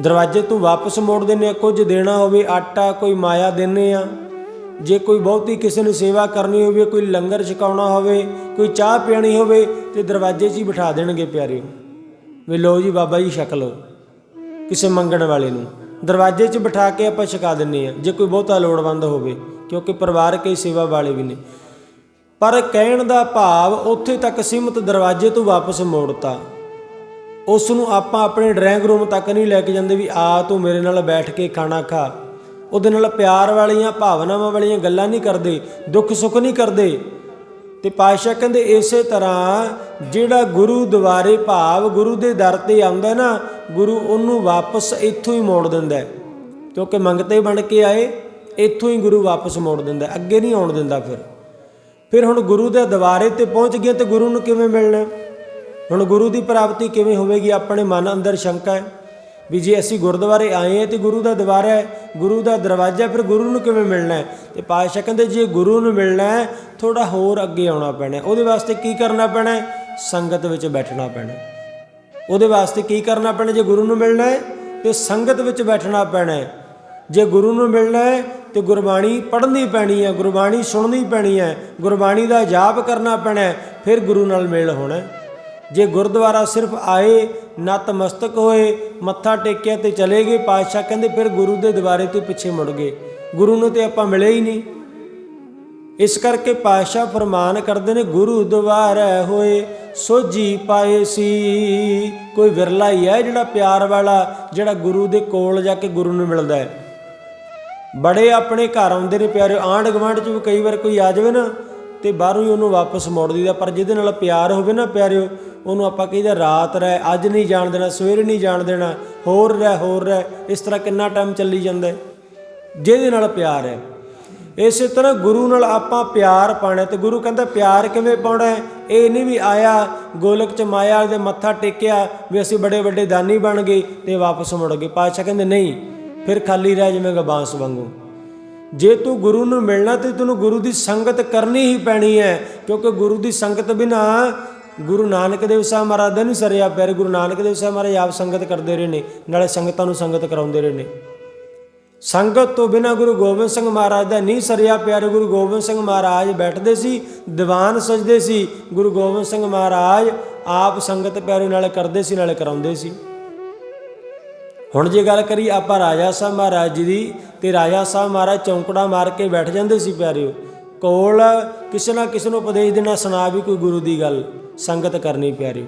A: ਦਰਵਾਜ਼ੇ ਤੋਂ ਵਾਪਸ ਮੋੜ ਦਿੰਦੇ ਆ ਕੁਝ ਦੇਣਾ ਹੋਵੇ, ਆਟਾ, ਕੋਈ ਮਾਇਆ ਦਿੰਦੇ ਆ ਜੇ ਕੋਈ ਬਹੁਤੀ ਕਿਸੇ ਨੂੰ ਸੇਵਾ ਕਰਨੀ ਹੋਵੇ, ਕੋਈ ਲੰਗਰ ਛਕਾਉਣਾ ਹੋਵੇ, ਕੋਈ ਚਾਹ ਪੀਣੀ ਹੋਵੇ, ਤੇ ਦਰਵਾਜ਼ੇ 'ਚ ਹੀ ਬਿਠਾ ਦੇਣਗੇ ਪਿਆਰਿਓ ਵੀ ਲਓ ਜੀ ਬਾਬਾ ਜੀ, ਛਕ ਲਓ ਕਿਸੇ ਮੰਗਣ ਵਾਲੇ ਨੂੰ। ਦਰਵਾਜ਼ੇ 'ਚ ਬਿਠਾ ਕੇ ਆਪਾਂ ਛਕਾ ਦਿੰਨੇ ਆ, ਜੇ ਕੋਈ ਬਹੁਤਾ ਲੋੜਵੰਦ ਹੋਵੇ, ਕਿਉਂਕਿ ਪਰਿਵਾਰ ਕਈ ਸੇਵਾ ਵਾਲੇ ਵੀ ਨੇ। ਪਰ ਕਹਿਣ ਦਾ ਭਾਵ ਉੱਥੇ ਤੱਕ ਸੀਮਤ ਦਰਵਾਜ਼ੇ ਤੋਂ ਵਾਪਸ ਮੋੜਤਾ। ਉਸ ਨੂੰ ਆਪਾਂ ਆਪਣੇ ਡਰਾਇੰਗ ਰੂਮ ਤੱਕ ਨਹੀਂ ਲੈ ਕੇ ਜਾਂਦੇ ਵੀ ਆ ਤੂੰ ਮੇਰੇ ਨਾਲ ਬੈਠ ਕੇ ਖਾਣਾ ਖਾ। ਉਹਦੇ ਨਾਲ ਪਿਆਰ ਵਾਲੀਆਂ, ਭਾਵਨਾਵਾਂ ਵਾਲੀਆਂ ਗੱਲਾਂ ਨਹੀਂ ਕਰਦੇ, ਦੁੱਖ ਸੁੱਖ ਨਹੀਂ ਕਰਦੇ। ਤੇ ਪਾਤਸ਼ਾਹ ਕਹਿੰਦੇ ਇਸੇ ਤਰ੍ਹਾਂ ਜਿਹੜਾ ਗੁਰੂ ਦੁਆਰੇ ਭਾਵ ਗੁਰੂ ਦੇ ਦਰ ਤੇ ਆਉਂਦਾ ਨਾ, ਗੁਰੂ ਉਹਨੂੰ ਵਾਪਸ ਇੱਥੋਂ ਹੀ ਮੋੜ ਦਿੰਦਾ ਕਿਉਂਕਿ ਮੰਗਤੇ ਬਣ ਕੇ ਆਏ, ਇੱਥੋਂ ਹੀ ਗੁਰੂ ਵਾਪਸ ਮੋੜ ਦਿੰਦਾ ਅੱਗੇ ਨਹੀਂ ਆਉਣ ਦਿੰਦਾ ਫਿਰ। ਫਿਰ ਹੁਣ ਗੁਰੂ ਦੇ ਦਵਾਰੇ ਤੇ ਪਹੁੰਚ ਗਏ ਤੇ ਗੁਰੂ ਨੂੰ ਕਿਵੇਂ ਮਿਲਣਾ? ਹੁਣ ਗੁਰੂ ਦੀ ਪ੍ਰਾਪਤੀ ਕਿਵੇਂ ਹੋਵੇਗੀ? ਆਪਣੇ ਮਨ ਅੰਦਰ ਸ਼ੰਕਾ ਹੈ। ਵੀ ਜੇ ਅਸੀਂ ਗੁਰਦੁਆਰੇ ਆਏ ਹਾਂ ਤੇ ਗੁਰੂ ਦਾ ਦਰਬਾਰ ਹੈ, ਗੁਰੂ ਦਾ ਦਰਵਾਜ਼ਾ ਫਿਰ ਗੁਰੂ ਨੂੰ ਕਿਵੇਂ ਮਿਲਣਾ ਹੈ? ਤੇ ਪਾਤਸ਼ਾਹ ਕਹਿੰਦੇ ਜੇ ਗੁਰੂ ਨੂੰ ਮਿਲਣਾ ਹੈ ਥੋੜਾ ਹੋਰ ਅੱਗੇ ਆਉਣਾ ਪੈਣਾ ਉਹਦੇ ਵਾਸਤੇ ਕੀ ਕਰਨਾ ਪੈਣਾ ਸੰਗਤ ਵਿੱਚ ਬੈਠਣਾ ਪੈਣਾ ਉਹਦੇ ਵਾਸਤੇ ਕੀ ਕਰਨਾ ਪੈਣਾ ਜੇ ਗੁਰੂ ਨੂੰ ਮਿਲਣਾ ਹੈ, ਤੇ ਸੰਗਤ ਵਿੱਚ ਬੈਠਣਾ ਪੈਣਾ ਹੈ। ਜੇ ਗੁਰੂ ਨੂੰ ਮਿਲਣਾ ਹੈ, ਤੇ ਗੁਰਬਾਣੀ ਪੜ੍ਹਨੀ ਪੈਣੀ ਹੈ, ਗੁਰਬਾਣੀ ਸੁਣਨੀ ਪੈਣੀ ਹੈ, ਗੁਰਬਾਣੀ ਦਾ ਜਾਪ ਕਰਨਾ ਪੈਣਾ ਹੈ, ਫਿਰ ਗੁਰੂ ਨਾਲ ਮੇਲ ਹੋਣਾ ਜੇ ਗੁਰਦੁਆਰਾ ਸਿਰਫ ਆਏ ਨਤਮਸਤਕ ਹੋਏ, ਮੱਥਾ ਟੇਕਿਆ ਤੇ ਚਲੇ ਗਏ। ਪਾਤਸ਼ਾਹ ਕਹਿੰਦੇ, ਫਿਰ ਗੁਰੂ ਦੇ ਦੁਆਰੇ ਤੋਂ ਪਿੱਛੇ ਮੁੜ ਗਏ। ਗੁਰੂ ਨੂੰ ਤੇ ਆਪਾਂ ਮਿਲੇ ਹੀ ਨਹੀਂ। ਇਸ ਕਰਕੇ ਪਾਤਸ਼ਾਹ ਫਰਮਾਨ ਕਰਦੇ ਨੇ ਗੁਰੂ ਦੁਆਰੈ ਹੋਏ ਸੋਜੀ ਪਾਏ ਸੀ। ਕੋਈ ਵਿਰਲਾ ਹੀ ਹੈ ਜਿਹੜਾ ਪਿਆਰ ਵਾਲਾ, ਜਿਹੜਾ ਗੁਰੂ ਦੇ ਕੋਲ ਜਾ ਕੇ ਗੁਰੂ ਨੂੰ ਮਿਲਦਾ ਹੈ। ਬੜੇ ਆਪਣੇ ਘਰ ਆਉਂਦੇ ਨੇ ਪਿਆਰੇ ਆਂਢ ਗੁਆਂਢ ਚ ਵੀ ਕਈ ਵਾਰ ਕੋਈ ਆ ਜਾਵੇ ਨਾ ਤੇ ਬਾਹਰੋਂ ਹੀ ਉਹਨੂੰ ਵਾਪਸ ਮੋੜ ਦਈਦਾ। ਪਰ ਜਿਹਦੇ ਨਾਲ ਪਿਆਰ ਹੋਵੇ ਨਾ ਪਿਆਰਿਓ, ਉਹਨੂੰ ਆਪਾਂ ਕਹੀਦਾ ਰਾਤ ਰਹਿ, ਅੱਜ ਨਹੀਂ ਜਾਣ ਦੇਣਾ, ਸਵੇਰ ਨਹੀਂ ਜਾਣ ਦੇਣਾ, ਹੋਰ ਰਹਿ ਹੋਰ ਰਹਿ, ਇਸ ਤਰ੍ਹਾਂ ਕਿੰਨਾ ਟਾਈਮ ਚੱਲੀ ਜਾਂਦਾ ਜਿਹਦੇ ਨਾਲ ਪਿਆਰ ਹੈ। ਇਸੇ ਤਰ੍ਹਾਂ ਗੁਰੂ ਨਾਲ ਆਪਾਂ ਪਿਆਰ ਪਾਣਾ ਤੇ ਗੁਰੂ ਕਹਿੰਦਾ ਪਿਆਰ ਕਿਵੇਂ ਪਾਉਣਾ ਹੈ? ਇਹ ਨਹੀਂ ਵੀ ਆਇਆ, ਗੋਲਕ ਚ ਮਾਇਆ ਦੇ ਮੱਥਾ ਟੇਕਿਆ ਵੀ ਅਸੀਂ ਬੜੇ ਵੱਡੇ ਦਾਨੀ ਬਣ ਗਏ ਤੇ ਵਾਪਸ ਮੁੜ ਗਏ। ਪਾਤਸ਼ਾਹ ਕਹਿੰਦੇ ਨਹੀਂ, ਫਿਰ ਖਾਲੀ ਰਹਿ ਜਾਵੇਂਗਾ ਬਾਂਸ ਵਾਂਗੂ। ਜੇ ਤੂੰ ਗੁਰੂ ਨੂੰ ਮਿਲਣਾ ਤੇ ਤੈਨੂੰ ਗੁਰੂ ਦੀ ਸੰਗਤ ਕਰਨੀ ਹੀ ਪੈਣੀ ਹੈ, ਕਿਉਂਕਿ ਗੁਰੂ ਦੀ ਸੰਗਤ ਬਿਨਾ ਗੁਰੂ ਨਾਨਕ ਦੇਵ ਸਾਹਿਬ ਮਹਾਰਾਜ ਦਾ ਨਹੀਂ ਸਰਿਆ ਪੈਰ ਗੁਰੂ ਨਾਨਕ ਦੇਵ ਸਾਹਿਬ ਮਹਾਰਾਜ ਆਪ ਸੰਗਤ ਕਰਦੇ ਰਹੇ ਨੇ, ਨਾਲੇ ਸੰਗਤਾਂ ਨੂੰ ਸੰਗਤ ਕਰਾਉਂਦੇ ਰਹੇ ਨੇ। ਸੰਗਤ ਤੋਂ ਬਿਨਾ ਗੁਰੂ ਗੋਬਿੰਦ ਸਿੰਘ ਮਹਾਰਾਜ ਦਾ ਨਹੀਂ ਸਰਿਆ ਪਿਆਰੇ। ਗੁਰੂ ਗੋਬਿੰਦ ਸਿੰਘ ਮਹਾਰਾਜ ਬੈਠਦੇ ਸੀ, ਦੀਵਾਨ ਸਜਦੇ ਸੀ, ਗੁਰੂ ਗੋਬਿੰਦ ਸਿੰਘ ਮਹਾਰਾਜ ਆਪ ਸੰਗਤ ਪਿਆਰੇ ਨਾਲ ਕਰਦੇ ਸੀ, ਨਾਲੇ ਕਰਾਉਂਦੇ ਸੀ। ਹੁਣ ਜੇ ਗੱਲ ਕਰੀ ਆਪਾਂ ਰਾਜਾ ਸਾਹਿਬ ਮਹਾਰਾਜ ਜੀ ਦੀ, ਤੇ ਰਾਜਾ ਸਾਹਿਬ ਮਹਾਰਾਜ ਚੌਂਕੜਾ ਮਾਰ ਕੇ ਬੈਠ ਜਾਂਦੇ ਸੀ ਪਿਆਰਿਓ। ਕੋਲ ਕਿਸੇ ਨਾ ਕਿਸੇ ਨੂੰ ਉਪਦੇਸ਼ ਦੇਣਾ ਸੁਣਾ ਵੀ ਕੋਈ ਗੁਰੂ ਦੀ ਗੱਲ ਸੰਗਤ ਕਰਨੀ ਪਿਆਰਿਓ।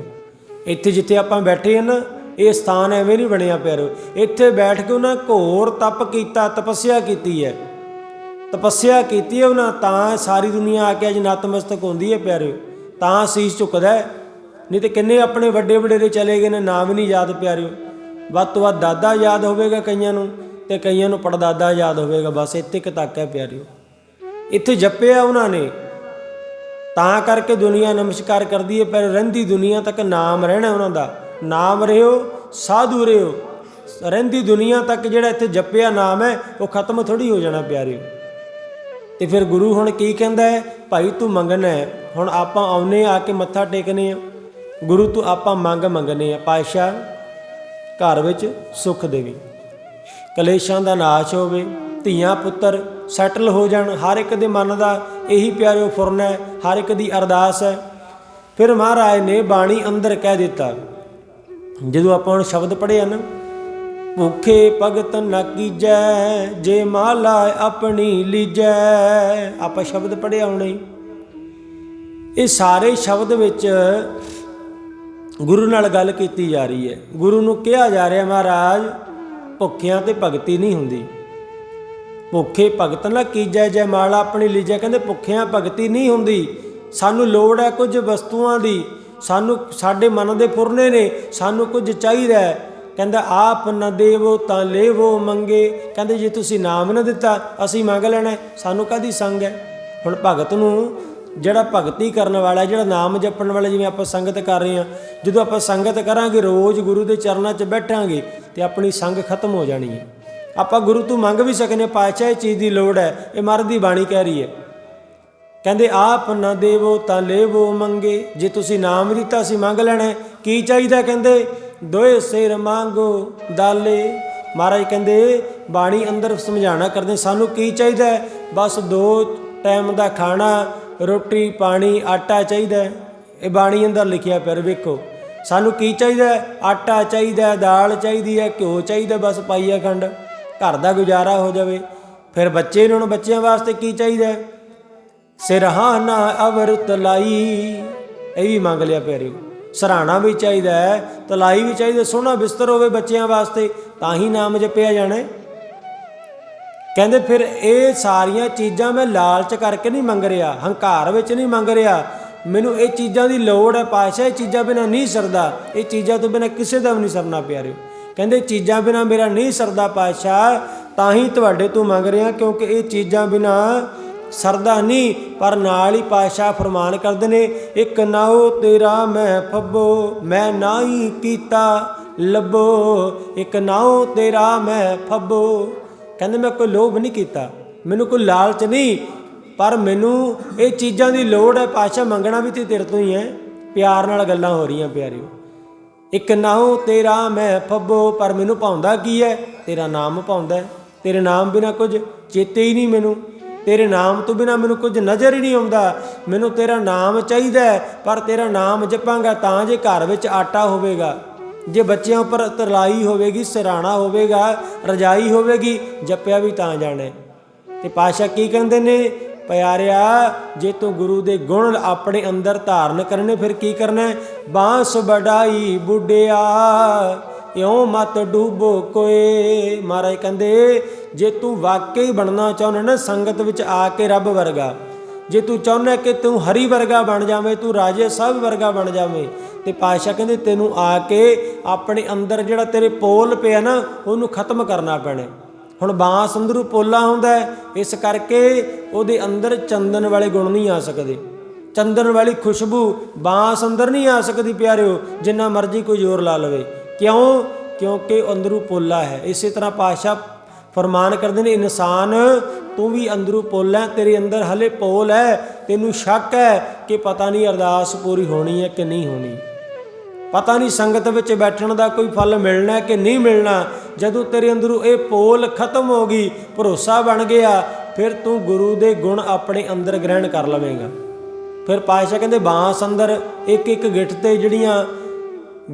A: ਇੱਥੇ ਜਿੱਥੇ ਆਪਾਂ ਬੈਠੇ ਹਾਂ ਨਾ, ਇਹ ਸਥਾਨ ਐਵੇਂ ਨਹੀਂ ਬਣਿਆ ਪਿਆਰਿਓ। ਇੱਥੇ ਬੈਠ ਕੇ ਉਹਨਾਂ ਘੋਰ ਤਪ ਕੀਤਾ, ਤਪੱਸਿਆ ਕੀਤੀ ਹੈ। ਤਪੱਸਿਆ ਕੀਤੀ ਹੈ ਉਹਨਾਂ, ਤਾਂ ਸਾਰੀ ਦੁਨੀਆ ਆ ਕੇ ਅੱਜ ਨਤਮਸਤਕ ਹੁੰਦੀ ਹੈ ਪਿਆਰਿਓ। ਤਾਂ ਸੀਸ ਝੁਕਦਾ ਨਹੀਂ ਤੇ ਕਿੰਨੇ ਆਪਣੇ ਵੱਡੇ ਵਡੇਰੇ ਚਲੇ ਗਏ ਨੇ, ਨਾਮ ਨਹੀਂ ਯਾਦ ਪਿਆਰਿਓ। ਵੱਧ ਤੋਂ ਵੱਧ ਦਾਦਾ ਯਾਦ ਹੋਵੇਗਾ ਕਈਆਂ ਨੂੰ ਤੇ ਕਈਆਂ ਨੂੰ ਪੜਦਾਦਾ ਯਾਦ ਹੋਵੇਗਾ। ਬਸ ਇੱਥੇ ਕਿ ਤੱਕ ਹੈ ਪਿਆਰਿਓ। ਇੱਥੇ ਜਪਿਆ ਉਹਨਾਂ ਨੇ। ਤਾਂ ਕਰਕੇ ਦੁਨੀਆ ਨਮਸਕਾਰ ਕਰਦੀ ਹੈ, ਪਰ ਰਹਿੰਦੀ ਦੁਨੀਆ ਤੱਕ ਨਾਮ ਰਹਿਣਾ ਉਹਨਾਂ ਦਾ। ਨਾਮ ਰਿਓ ਸਾਧੂ ਰਿਓ ਰਹਿੰਦੀ ਦੁਨੀਆ ਤੱਕ ਜਿਹੜਾ ਇੱਥੇ ਜਪਿਆ ਨਾਮ ਹੈ, ਉਹ ਖਤਮ ਥੋੜੀ ਹੋ ਜਾਣਾ ਪਿਆਰਿਓ। ਤੇ ਫਿਰ ਗੁਰੂ ਹੁਣ ਕੀ ਕਹਿੰਦਾ ਹੈ? ਭਾਈ ਤੂੰ ਮੰਗਣਾ ਹੈ। ਹੁਣ ਆਪਾਂ ਆਉਨੇ ਆ ਕੇ ਮੱਥਾ ਟੇਕਨੇ ਆ ਗੁਰੂ ਤੂੰ ਆਪਾਂ ਮੰਗ ਮੰਗਨੇ ਆ ਪਾਤਸ਼ਾਹ ਘਰ ਵਿੱਚ ਸੁੱਖ ਦੇਵੇ। ਕਲੇਸ਼ਾਂ ਦਾ ਨਾਸ਼ ਹੋਵੇ, ਧੀਆਂ ਪੁੱਤਰ ਸੈਟਲ ਹੋ ਜਾਣ, ਹਰ ਇੱਕ ਦੇ ਮਨ ਦਾ ਇਹੀ ਪਿਆਰਿਓ ਫੁਰਨ ਹੈ, ਹਰ ਇੱਕ ਦੀ ਅਰਦਾਸ ਹੈ। ਫਿਰ ਮਹਾਰਾਜ ਨੇ ਬਾਣੀ ਅੰਦਰ ਕਹਿ ਦਿੱਤਾ, ਜਦੋਂ ਆਪਾਂ ਹੁਣ ਸ਼ਬਦ ਪੜ੍ਹਿਆ ਨਾ, ਭੁਖੇ ਭਗਤ ਨ ਕੀਜੈ, ਜੇ ਮਾਲਾ ਆਪਣੀ ਲੀਜੈ। ਆਪਾਂ ਸ਼ਬਦ ਪੜ੍ਹਿਆ ਹੋਣਾ ਇਹ ਸਾਰੇ ਸ਼ਬਦ ਵਿੱਚ ਗੁਰੂ ਨਾਲ ਗੱਲ ਕੀਤੀ ਜਾ ਰਹੀ ਹੈ। ਗੁਰੂ ਨੂੰ ਕਿਹਾ ਜਾ ਰਿਹਾ, ਮਹਾਰਾਜ, ਭੁੱਖਿਆਂ ਤੇ ਭਗਤੀ ਨਹੀਂ ਹੁੰਦੀ। ਭੁੱਖੇ ਭਗਤ ਨਾ ਕੀਜੈ, ਜੈ ਮਾਲਾ ਆਪਣੀ ਲੀਜੈ। ਕਹਿੰਦੇ, ਭੁੱਖਿਆਂ ਭਗਤੀ ਨਹੀਂ ਹੁੰਦੀ। ਸਾਨੂੰ ਲੋੜ ਹੈ ਕੁਝ ਵਸਤੂਆਂ ਦੀ। ਸਾਨੂੰ, ਸਾਡੇ ਮਨ ਦੇ ਪੁਰਨੇ ਨੇ। ਸਾਨੂੰ ਕੁਝ ਚਾਹੀਦਾ ਹੈ। ਕਹਿੰਦਾ, ਆਪ ਨਾ ਦੇਵੋ ਤਾਂ ਲੇਵੋ ਮੰਗੇ। ਕਹਿੰਦੇ, ਜੇ ਤੁਸੀਂ ਨਾਮ ਨਾ ਦਿੱਤਾ, ਅਸੀਂ ਮੰਗ ਲੈਣਾ ਸਾਨੂੰ ਕਾਦੀ ਸੰਗ ਹੈ? ਹੁਣ ਭਗਤ ਨੂੰ ਜਿਹੜਾ ਭਗਤੀ ਕਰਨ ਵਾਲਾ, ਜਿਹੜਾ ਨਾਮ ਜਪਣ ਵਾਲਾ ਜਿਵੇਂ ਆਪਾਂ ਸੰਗਤ ਕਰ ਰਹੇ ਹਾਂ, ਜਦੋਂ ਆਪਾਂ ਸੰਗਤ ਕਰਾਂਗੇ, ਰੋਜ਼ ਗੁਰੂ ਦੇ ਚਰਨਾਂ 'ਚ ਬੈਠਾਂਗੇ ਤੇ ਆਪਣੀ ਸੰਗ ਖਤਮ ਹੋ ਜਾਣੀ ਹੈ। ਆਪਾਂ ਗੁਰੂ ਤੋਂ ਮੰਗ ਵੀ ਸਕਨੇ ਪਾਤਸ਼ਾਹ ਇਹ ਚੀਜ਼ ਦੀ ਲੋੜ ਹੈ, ਇਹ ਮਰਦ ਦੀ ਬਾਣੀ ਕਹਿ ਰਹੀ ਹੈ। ਕਹਿੰਦੇ, ਆਪ ਨਾ ਦੇਵੋ ਤਾਂ ਲੇਵੋ ਮੰਗੇ, ਜੇ ਤੁਸੀਂ ਨਾਮ ਦਿੱਤਾ ਸੀ ਮੰਗ ਲੈਣਾ ਕੀ ਚਾਹੀਦਾ? ਕਹਿੰਦੇ, ਦੋਏ ਸਿਰ ਮੰਗੋ ਦਾਲੇ। ਮਹਾਰਾਜ ਕਹਿੰਦੇ, ਬਾਣੀ ਅੰਦਰ ਸਮਝਾਣਾ ਕਰਦੇ, ਸਾਨੂੰ ਕੀ ਚਾਹੀਦਾ ਬਸ ਦੋ ਟਾਈਮ ਦਾ ਖਾਣਾ ਰੋਟੀ, ਪਾਣੀ, ਆਟਾ ਚਾਹੀਦਾ ਇਹ ਬਾਣੀ ਅੰਦਰ ਲਿਖਿਆ ਪਿਆ ਵੇਖੋ, ਸਾਨੂੰ ਕੀ ਚਾਹੀਦਾ ਆਟਾ ਚਾਹੀਦਾ ਦਾਲ ਚਾਹੀਦੀ ਹੈ, ਘਿਓ ਚਾਹੀਦਾ ਬਸ ਪਾਈਆ ਖੰਡ। ਘਰ ਦਾ ਗੁਜ਼ਾਰਾ ਹੋ ਜਾਵੇ, ਫਿਰ ਬੱਚੇ ਨੂੰ ਬੱਚਿਆਂ ਵਾਸਤੇ ਕੀ ਚਾਹੀਦਾ ਹੈ? ਸਿਰਹਾਨਾ ਅਵਰ ਤਲਾਈ, ਇਹ ਵੀ ਮੰਗ ਲਿਆ ਪਿਆਰਿਓ ਸਰਾਣਾ ਵੀ ਚਾਹੀਦਾ ਤਲਾਈ ਵੀ ਚਾਹੀਦਾ, ਸੋਹਣਾ ਬਿਸਤਰ ਹੋਵੇ ਬੱਚਿਆਂ ਵਾਸਤੇ, ਤਾਂ ਹੀ ਨਾਮ ਜਪਿਆ ਜਾਣਾ ਕਹਿੰਦੇ ਫਿਰ ਇਹ ਸਾਰੀਆਂ ਚੀਜ਼ਾਂ ਮੈਂ ਲਾਲਚ ਕਰਕੇ ਨਹੀਂ ਮੰਗ ਰਿਹਾ, ਹੰਕਾਰ ਵਿੱਚ ਨਹੀਂ ਮੰਗ ਰਿਹਾ। ਮੈਨੂੰ ਇਹ ਚੀਜ਼ਾਂ ਦੀ ਲੋੜ ਹੈ ਪਾਸ਼ਾ ਇਹ ਚੀਜ਼ਾਂ ਬਿਨਾ ਨਹੀਂ ਸਰਦਾ। ਇਹ ਚੀਜ਼ਾਂ ਤੋਂ ਬਿਨਾ ਕਿਸੇ ਦਾ ਵੀ ਨਹੀਂ ਸਰਨਾ ਪਿਆਰਿਓ। ਕਹਿੰਦੇ ਚੀਜ਼ਾਂ ਬਿਨਾ ਮੇਰਾ ਨਹੀਂ ਸਰਦਾ ਪਾਸ਼ਾ ਤਾਂ ਹੀ ਤੁਹਾਡੇ ਤੋਂ ਮੰਗ ਰਿਹਾ ਕਿਉਂਕਿ ਇਹ ਚੀਜ਼ਾਂ ਬਿਨਾ ਸਰਦਾ ਨਹੀਂ। ਪਰ ਨਾਲ ਹੀ ਪਾਸ਼ਾ ਫਰਮਾਨ ਕਰਦੇ ਨੇ, ਇੱਕ ਨਾਉ ਤੇਰਾ ਮੈਂ ਫੱਬੋ, ਮੈਂ ਨਾਹੀ ਕੀਤਾ ਲੱਭੋ। ਇੱਕ ਨਾਉ ਤੇਰਾ ਮੈਂ ਫੱਬੋ। ਕਹਿੰਦੇ ਮੈਂ ਕੋਈ ਲੋਭ ਨਹੀਂ ਕੀਤਾ। ਮੈਨੂੰ ਕੋਈ ਲਾਲਚ ਨਹੀਂ। ਪਰ ਮੈਨੂੰ ਇਹ ਚੀਜ਼ਾਂ ਦੀ ਲੋੜ ਹੈ ਪਾਸ਼ਾ ਮੰਗਣਾ ਵੀ ਤੇ ਤੇਰੇ ਤੋਂ ਹੀ ਹੈ। ਪਿਆਰ ਨਾਲ ਗੱਲਾਂ ਹੋ ਰਹੀਆਂ ਪਿਆਰਿਓ। ਇੱਕ ਨਾਉ ਤੇਰਾ ਮੈਂ ਫੱਬੋ, ਪਰ ਮੈਨੂੰ ਪਾਉਂਦਾ ਕੀ ਹੈ? ਤੇਰਾ ਨਾਮ ਪਾਉਂਦਾ ਤੇਰੇ ਨਾਮ ਬਿਨਾ ਕੁਝ ਚੇਤੇ ਹੀ ਨਹੀਂ ਮੈਨੂੰ। ਤੇਰੇ ਨਾਮ ਤੋਂ ਬਿਨਾ ਮੈਨੂੰ ਕੁਝ ਨਜ਼ਰ ਹੀ ਨਹੀਂ ਆਉਂਦਾ। ਮੈਨੂੰ ਤੇਰਾ ਨਾਮ ਚਾਹੀਦਾ ਪਰ ਤੇਰਾ ਨਾਮ ਜਪਾਂਗਾ ਤਾਂ ਜੇ ਘਰ ਵਿੱਚ ਆਟਾ ਹੋਵੇਗਾ। ਜੇ ਬੱਚਿਆਂ ਉੱਪਰ ਤਰਲਾਈ ਹੋਵੇਗੀ, ਸਰਾਣਾ ਹੋਵੇਗਾ, ਰਜਾਈ ਹੋਵੇਗੀ, ਜਪਿਆ ਵੀ ਤਾਂ ਜਾਣਾ। ਹੈ। ਤੇ ਪਾਸ਼ਾ ਕੀ ਕਹਿੰਦੇ ਨੇ? ਪਿਆਰਿਆ, ਜੇ ਤੂੰ ਗੁਰੂ ਦੇ ਗੁਣ ਆਪਣੇ ਅੰਦਰ ਧਾਰਨ ਕਰਨੇ, ਫਿਰ ਕੀ ਕਰਨਾ? ਬਾਂਸ ਵਡਾਈ ਬੁੱਢਿਆ, ਇਉਂ ਮਤ ਡੂਬੋ ਕੋਏ। ਮਹਾਰਾਜ ਕਹਿੰਦੇ, ਜੇ ਤੂੰ ਵਾਕਈ ਬਣਨਾ ਚਾਹੁੰਦਾ ਨਾ, ਸੰਗਤ ਵਿੱਚ ਆ ਕੇ ਰੱਬ ਵਰਗਾ। ਜੇ ਤੂੰ ਚਾਹੁੰਦਾ ਕਿ ਤੂੰ ਹਰੀ ਵਰਗਾ ਬਣ ਜਾਵੇਂ, ਤੂੰ ਰਾਜੇ ਸਾਹਿਬ ਵਰਗਾ ਬਣ ਜਾਵੇਂ, ਤੇ ਪਾਤਸ਼ਾਹ ਕਹਿੰਦੇ ਤੈਨੂੰ ਆ ਕੇ ਆਪਣੇ ਅੰਦਰ ਜਿਹੜਾ ਤੇਰੇ ਪੋਲ ਪਿਆ ਨਾ, ਉਹਨੂੰ ਖਤਮ ਕਰਨਾ ਪੈਣਾ। ਹੁਣ ਬਾਂਸ ਅੰਦਰੂ ਪੋਲਾ ਹੁੰਦਾ ਇਸ ਕਰਕੇ ਉਹਦੇ ਅੰਦਰ ਚੰਦਨ ਵਾਲੇ ਗੁਣ ਨਹੀਂ ਆ ਸਕਦੇ। ਚੰਦਨ ਵਾਲੀ ਖੁਸ਼ਬੂ ਬਾਂਸ ਅੰਦਰ ਨਹੀਂ ਆ ਸਕਦੀ, ਪਿਆਰਿਓ, ਜਿੰਨਾ ਮਰਜ਼ੀ ਕੋਈ ਜ਼ੋਰ ਲਾ ਲਵੇ। ਕਿਉਂ? ਕਿਉਂਕਿ ਅੰਦਰੂ ਪੋਲਾ ਹੈ। ਇਸੇ ਤਰ੍ਹਾਂ ਪਾਸ਼ਾ ਫਰਮਾਨ ਕਰਦੇ ਨੇ, ਇਨਸਾਨ ਤੂੰ ਵੀ ਅੰਦਰੋਂ ਪੋਲਾ ਹੈ, ਤੇਰੇ ਅੰਦਰ ਹਲੇ ਪੋਲ ਹੈ ਤੈਨੂੰ ਸ਼ੱਕ ਹੈ ਕਿ ਪਤਾ ਨਹੀਂ ਅਰਦਾਸ ਪੂਰੀ ਹੋਣੀ ਹੈ ਕਿ ਨਹੀਂ ਹੋਣੀ। ਪਤਾ ਨਹੀਂ ਸੰਗਤ ਵਿੱਚ ਬੈਠਣ ਦਾ ਕੋਈ ਫਲ ਮਿਲਣਾ ਕਿ ਨਹੀਂ ਮਿਲਣਾ। ਜਦੋਂ ਤੇਰੇ ਅੰਦਰੋਂ ਇਹ ਪੋਲ ਖਤਮ ਹੋ ਗਈ ਭਰੋਸਾ ਬਣ ਗਿਆ ਫਿਰ ਤੂੰ ਗੁਰੂ ਦੇ ਗੁਣ ਆਪਣੇ ਅੰਦਰ ਗ੍ਰਹਿਣ ਕਰ ਲਵੇਂਗਾ। ਫਿਰ ਪਾਤਸ਼ਾਹ ਕਹਿੰਦੇ ਬਾਂਸ ਅੰਦਰ ਇੱਕ ਇੱਕ ਗਿੱਠ ਤੇ ਜਿਹੜੀਆਂ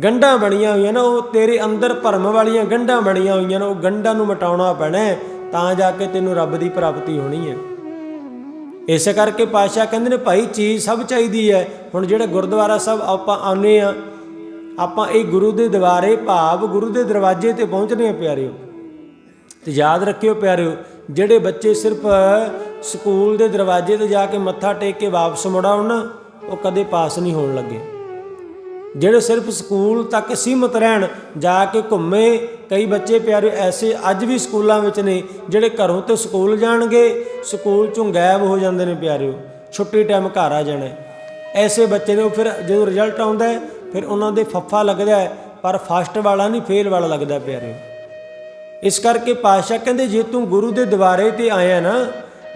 A: ਗੰਢਾਂ ਬਣੀਆਂ ਹੋਈਆਂ ਨਾ ਉਹ ਤੇਰੇ ਅੰਦਰ ਭਰਮ ਵਾਲੀਆਂ ਗੰਢਾਂ ਬਣੀਆਂ ਹੋਈਆਂ ਨੇ ਉਹ ਗੰਢਾਂ ਨੂੰ ਮਟਾਉਣਾ ਪੈਣਾ ਤਾਂ ਜਾ ਕੇ ਤੈਨੂੰ ਰੱਬ ਦੀ ਪ੍ਰਾਪਤੀ ਹੋਣੀ ਹੈ। ਇਸੇ ਕਰਕੇ ਪਾਤਸ਼ਾਹ ਕਹਿੰਦੇ ਨੇ, ਭਾਈ, ਚੀਜ਼ ਸਭ ਚਾਹੀਦੀ ਹੈ। ਹੁਣ ਜਿਹੜੇ ਗੁਰਦੁਆਰਾ ਸਾਹਿਬ ਆਪਾਂ ਆਉਨੇ ਆ ਆਪਾਂ ਇਹ ਗੁਰੂ ਦੇ ਦਵਾਰੇ, ਭਾਵ ਗੁਰੂ ਦੇ ਦਰਵਾਜ਼ੇ ਤੇ ਪਹੁੰਚਨੇ ਆ ਪਿਆਰਿਓ। ਤੇ ਯਾਦ ਰੱਖਿਓ ਪਿਆਰਿਓ, ਜਿਹੜੇ ਬੱਚੇ ਸਿਰਫ ਸਕੂਲ ਦੇ ਦਰਵਾਜ਼ੇ ਤੇ ਜਾ ਕੇ ਮੱਥਾ ਟੇਕ ਕੇ ਵਾਪਸ ਮੁੜ ਆਉਣ ਉਹ ਕਦੇ ਪਾਸ ਨਹੀਂ ਹੋਣ ਲੱਗੇ। ਜਿਹੜੇ ਸਿਰਫ ਸਕੂਲ ਤੱਕ ਸੀਮਤ ਰਹਿਣ, ਜਾ ਕੇ ਘੁੰਮੇ, ਕਈ ਬੱਚੇ ਪਿਆਰੇ ਐਸੇ ਅੱਜ ਵੀ ਸਕੂਲਾਂ ਵਿੱਚ ਨੇ ਜਿਹੜੇ ਘਰੋਂ ਤੇ ਸਕੂਲ ਜਾਣਗੇ, ਸਕੂਲ ਚੋਂ ਗਾਇਬ ਹੋ ਜਾਂਦੇ ਨੇ ਪਿਆਰਿਓ, ਛੁੱਟੀ ਟਾਈਮ ਘਰ ਆ ਜਾਣਾ। ਐਸੇ ਬੱਚੇ ਨੇ ਫਿਰ ਜਦੋਂ ਰਿਜ਼ਲਟ ਆਉਂਦਾ ਫਿਰ ਉਹਨਾਂ ਦੇ ਫੱਫਾ ਲੱਗਦਾ ਪਰ ਫਸਟ ਵਾਲਾ ਨਹੀਂ ਫੇਲ ਵਾਲਾ ਲੱਗਦਾ ਪਿਆਰਿਓ। ਇਸ ਕਰਕੇ ਪਾਤਸ਼ਾਹ ਕਹਿੰਦੇ, ਜੇ ਤੂੰ ਗੁਰੂ ਦੇ ਦੁਆਰੇ ਤੇ ਆਇਆ ਨਾ,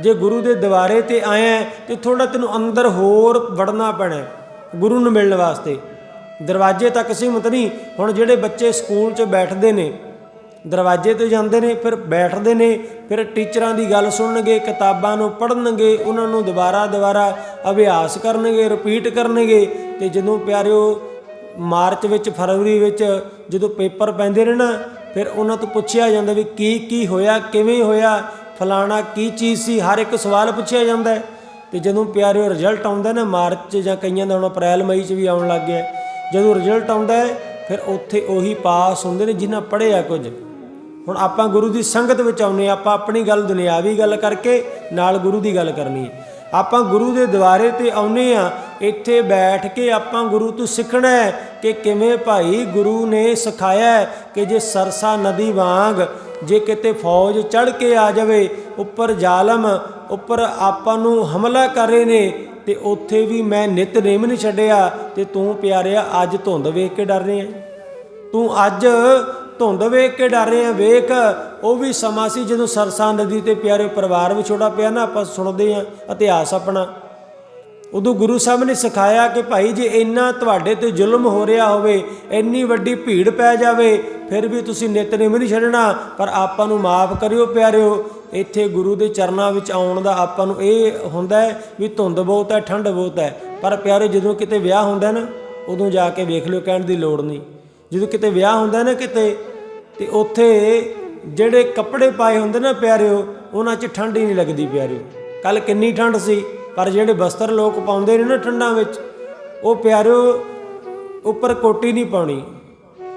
A: ਜੇ ਗੁਰੂ ਦੇ ਦਵਾਰੇ ਤੇ ਆਇਆ ਤੇ ਥੋੜਾ ਤੈਨੂੰ ਅੰਦਰ ਹੋਰ ਵੜਨਾ ਪੈਣਾ ਗੁਰੂ ਨੂੰ ਮਿਲਣ ਵਾਸਤੇ। ਦਰਵਾਜ਼ੇ ਤੱਕ ਸੀਮਤ ਨਹੀਂ। ਹੁਣ ਜਿਹੜੇ ਬੱਚੇ ਸਕੂਲ 'ਚ ਬੈਠਦੇ ਨੇ, ਦਰਵਾਜ਼ੇ ਤੇ ਜਾਂਦੇ ਨੇ, ਫਿਰ ਬੈਠਦੇ ਨੇ, ਫਿਰ ਟੀਚਰਾਂ ਦੀ ਗੱਲ ਸੁਣਨਗੇ, ਕਿਤਾਬਾਂ ਨੂੰ ਪੜ੍ਹਨਗੇ, ਉਹਨਾਂ ਨੂੰ ਦੁਬਾਰਾ ਦੁਬਾਰਾ ਅਭਿਆਸ ਕਰਨਗੇ ਰਿਪੀਟ ਕਰਨਗੇ। ਤੇ ਜਦੋਂ ਪਿਆਰਿਓ, ਮਾਰਚ ਵਿੱਚ, ਫਰਵਰੀ ਵਿੱਚ ਜਦੋਂ ਪੇਪਰ ਪੈਂਦੇ ਨੇ ਨਾ, ਫਿਰ ਉਹਨਾਂ ਤੋਂ ਪੁੱਛਿਆ ਜਾਂਦਾ ਵੀ ਕੀ ਕੀ ਹੋਇਆ, ਕਿਵੇਂ ਹੋਇਆ, ਫਲਾਣਾ ਕੀ ਚੀਜ਼ ਸੀ, ਹਰ ਇੱਕ ਸਵਾਲ ਪੁੱਛਿਆ ਜਾਂਦਾ। ਹੈ ਤੇ ਜਦੋਂ ਪਿਆਰਿਓ ਰਿਜ਼ਲਟ ਆਉਂਦਾ ਨਾ, ਮਾਰਚ 'ਚ ਜਾਂ ਕਈਆਂ ਦਾ ਹੁਣ ਅਪ੍ਰੈਲ, ਮਈ 'ਚ ਵੀ ਆਉਣ ਲੱਗ ਗਿਆ। ਜਦੋਂ ਰਿਜ਼ਲਟ ਆਉਂਦਾ ਹੈ, ਫਿਰ ਉੱਥੇ ਉਹੀ ਪਾਸ ਹੁੰਦੇ ਨੇ ਜਿਨ੍ਹਾਂ ਪੜ੍ਹਿਆ ਕੁਝ। ਹੁਣ ਆਪਾਂ ਗੁਰੂ ਦੀ ਸੰਗਤ ਵਿੱਚ ਆਉਨੇ ਆਪਾਂ ਆਪਣੀ ਗੱਲ ਦੁਨਿਆਵੀ ਗੱਲ ਕਰਕੇ ਨਾਲ ਗੁਰੂ ਦੀ ਗੱਲ ਕਰਨੀ ਹੈ। ਆਪਾਂ ਗੁਰੂ ਦੇ ਦੁਆਰੇ ਤੇ ਆਉਨੇ ਆ ਇੱਥੇ ਬੈਠ ਕੇ ਆਪਾਂ ਗੁਰੂ ਤੋਂ ਸਿੱਖਣਾ ਹੈ ਕਿ ਕਿਵੇਂ ਭਾਈ ਗੁਰੂ ਨੇ ਸਿਖਾਇਆ ਕਿ ਜੇ ਸਰਸਾ ਨਦੀ ਵਾਂਗ ਜੇ ਕਿਤੇ ਫੌਜ ਚੜ ਕੇ ਆ ਜਾਵੇ, ਉੱਪਰ ਜ਼ਾਲਮ, ਉੱਪਰ ਆਪਾਂ ਨੂੰ ਹਮਲਾ ਕਰ ਰਹੇ ਨੇ ਤੇ ਉੱਥੇ ਵੀ ਮੈਂ ਨਿਤਨੇਮ ਨਹੀਂ ਛੱਡਿਆ ਤੇ ਤੂੰ ਪਿਆਰਿਆ, ਅੱਜ ਧੁੰਦ ਵੇਖ ਕੇ ਡਰ ਰਿਹਾ। ਤੂੰ ਅੱਜ ਧੁੰਦ ਵੇਖ ਕੇ ਡਰ ਰਿਹਾ, ਵੇਖ। ਉਹ ਵੀ ਸਮਾਂ ਸੀ ਜਦੋਂ ਸਰਸਾ ਨਦੀ ਤੇ ਪਿਆਰੇ ਪਰਿਵਾਰ ਵਿਛੋੜਾ ਪਿਆ ਨਾ, ਆਪਾਂ ਸੁਣਦੇ ਆ ਇਤਿਹਾਸ ਆਪਣਾ। ਉਦੋਂ ਗੁਰੂ ਸਾਹਿਬ ਨੇ ਸਿਖਾਇਆ ਕਿ ਭਾਈ ਜੇ ਇੰਨਾ ਤੁਹਾਡੇ ਤੇ ਜ਼ੁਲਮ ਹੋ ਰਿਹਾ ਹੋਵੇ, ਇੰਨੀ ਵੱਡੀ ਭੀੜ ਪੈ ਜਾਵੇ, ਫਿਰ ਵੀ ਤੁਸੀਂ ਨਿਤਨੇਮ ਨਹੀਂ ਛੱਡਣਾ। ਪਰ ਆਪਾਂ ਨੂੰ ਮਾਫ ਕਰਿਓ ਪਿਆਰਿਓ, ਇੱਥੇ ਗੁਰੂ ਦੇ ਚਰਨਾਂ ਵਿੱਚ ਆਉਣ ਦਾ ਆਪਾਂ ਨੂੰ ਇਹ ਹੁੰਦਾ ਹੈ ਵੀ ਧੁੰਦ ਬਹੁਤ ਹੈ, ਠੰਡ ਬਹੁਤ ਹੈ। ਪਰ ਪਿਆਰੇ ਜਦੋਂ ਕਿਤੇ ਵਿਆਹ ਹੁੰਦਾ ਨਾ, ਉਦੋਂ ਜਾ ਕੇ ਵੇਖ ਲਿਓ, ਕਹਿਣ ਦੀ ਲੋੜ ਨਹੀਂ। ਜਦੋਂ ਕਿਤੇ ਵਿਆਹ ਹੁੰਦਾ ਨਾ ਕਿਤੇ, ਤੇ ਉੱਥੇ ਜਿਹੜੇ ਕੱਪੜੇ ਪਾਏ ਹੁੰਦੇ ਨਾ ਪਿਆਰਿਓ, ਉਹਨਾਂ 'ਚ ਠੰਡ ਹੀ ਨਹੀਂ ਲੱਗਦੀ ਪਿਆਰਿਓ। ਕੱਲ ਕਿੰਨੀ ਠੰਡ ਸੀ? ਪਰ ਜਿਹੜੇ ਬਸਤਰ ਲੋਕ ਪਾਉਂਦੇ ਨੇ ਨਾ ਠੰਡਾਂ ਵਿੱਚ, ਉਹ ਪਿਆਰਿਓ ਉੱਪਰ ਕੋਟੀ ਨਹੀਂ ਪਾਉਣੀ,